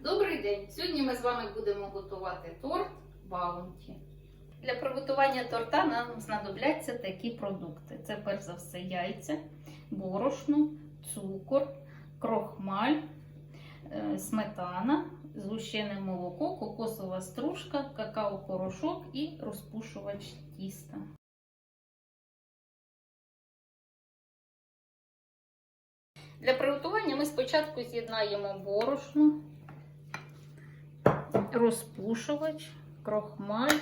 Добрий день! Сьогодні ми з вами будемо готувати торт Баунті. Для приготування торта нам знадобляться такі продукти: це перш за все яйця, борошно, цукор, крохмаль, е, сметана, згущене молоко, кокосова стружка, какао-порошок і розпушувач тіста. Для приготування ми спочатку з'єднаємо борошно, розпушувач, крохмаль,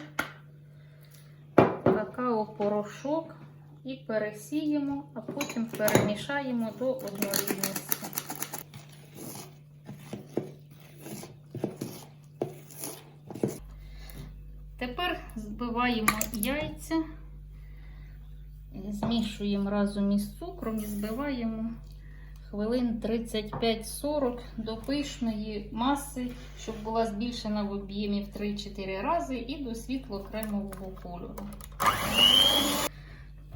какао-порошок і пересіємо, а потім перемішаємо до однорідності. Тепер збиваємо яйця, змішуємо разом із цукром і збиваємо хвилин 35-40 до пишної маси, щоб була збільшена в об'ємі в 3-4 рази і до світло-кремового кольору.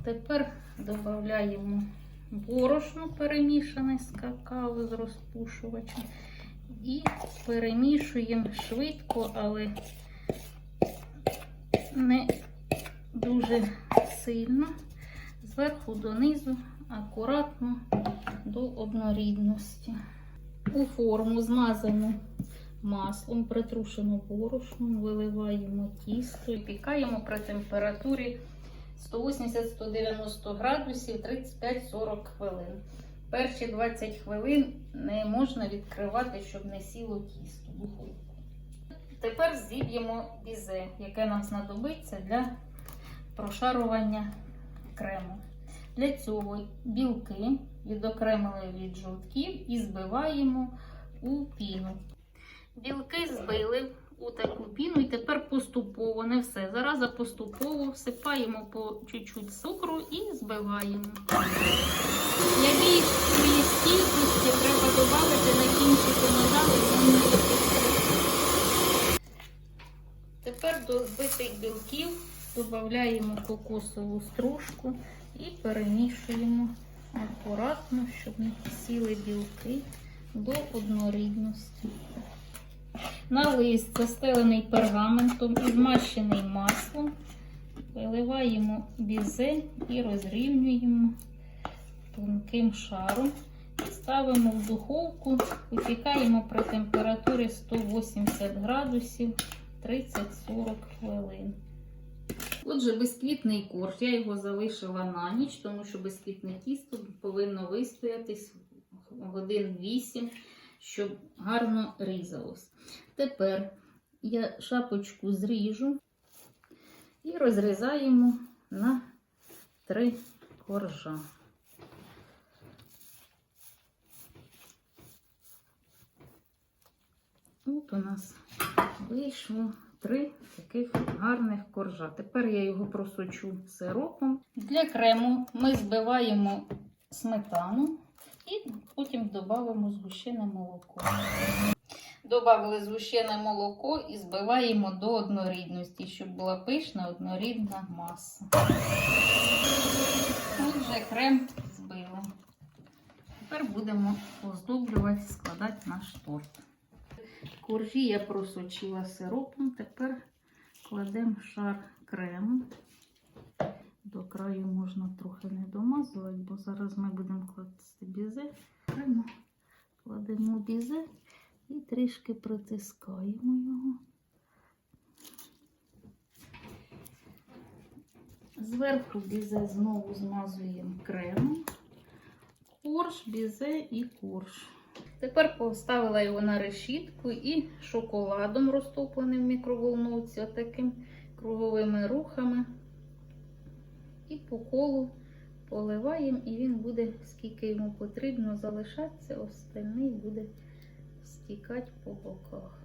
Тепер додаємо борошно перемішане з какао з розпушувачем. І перемішуємо швидко, але не дуже сильно, зверху донизу, акуратно до однорідності. У форму змазану маслом, притрушену борошном, виливаємо тісто і пікаємо при температурі 180-190 градусів 35-40 хвилин. Перші 20 хвилин не можна відкривати, щоб не сіло тісто. Тепер зіб'ємо бізе, яке нам знадобиться для прошарування крему. Для цього білки відокремили від жовтків і збиваємо у піну. Білки збили у таку піну і тепер поступово, не все. Зараз поступово всипаємо по чуть-чуть цукру і збиваємо. Для більшої стійкості треба додати на кінчику ножа лимонної кислоти. Тепер до збитих білків додаємо кокосову стружку і перемішуємо акуратно, щоб не сіли білки до однорідності. На лист застелений пергаментом і змащений маслом. Виливаємо бізе і розрівнюємо тонким шаром. Ставимо в духовку, випікаємо при температурі 180 градусів 30-40 хвилин. Отже, безквітний корж. Я його залишила на ніч, тому що безквітне тісто повинно вистоятись годин 8, щоб гарно різалось. Тепер я шапочку зріжу і розрізаємо на три коржа. От у нас вийшло три таких гарних коржа. Тепер я його просочу сиропом. Для крему ми збиваємо сметану і потім додамо згущене молоко. Добавили згущене молоко і збиваємо до однорідності, щоб була пишна однорідна маса. Отже, крем збили. Тепер будемо оздоблювати, складати наш торт. Коржі я просочила сиропом, тепер кладемо шар крему. До краю можна трохи не домазувати, бо зараз ми будемо класти бізе. Крему кладемо бізе і трішки притискаємо його. Зверху бізе знову змазуємо кремом, корж, бізе і корж. Тепер поставила його на решітку і шоколадом розтопленим в мікроволновці, отаким круговими рухами. І по колу поливаємо, і він буде, скільки йому потрібно, залишатися, остальний буде стікати по боках.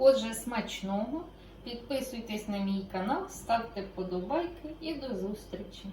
Отже, смачного. Підписуйтесь на мій канал, ставте вподобайки і до зустрічі!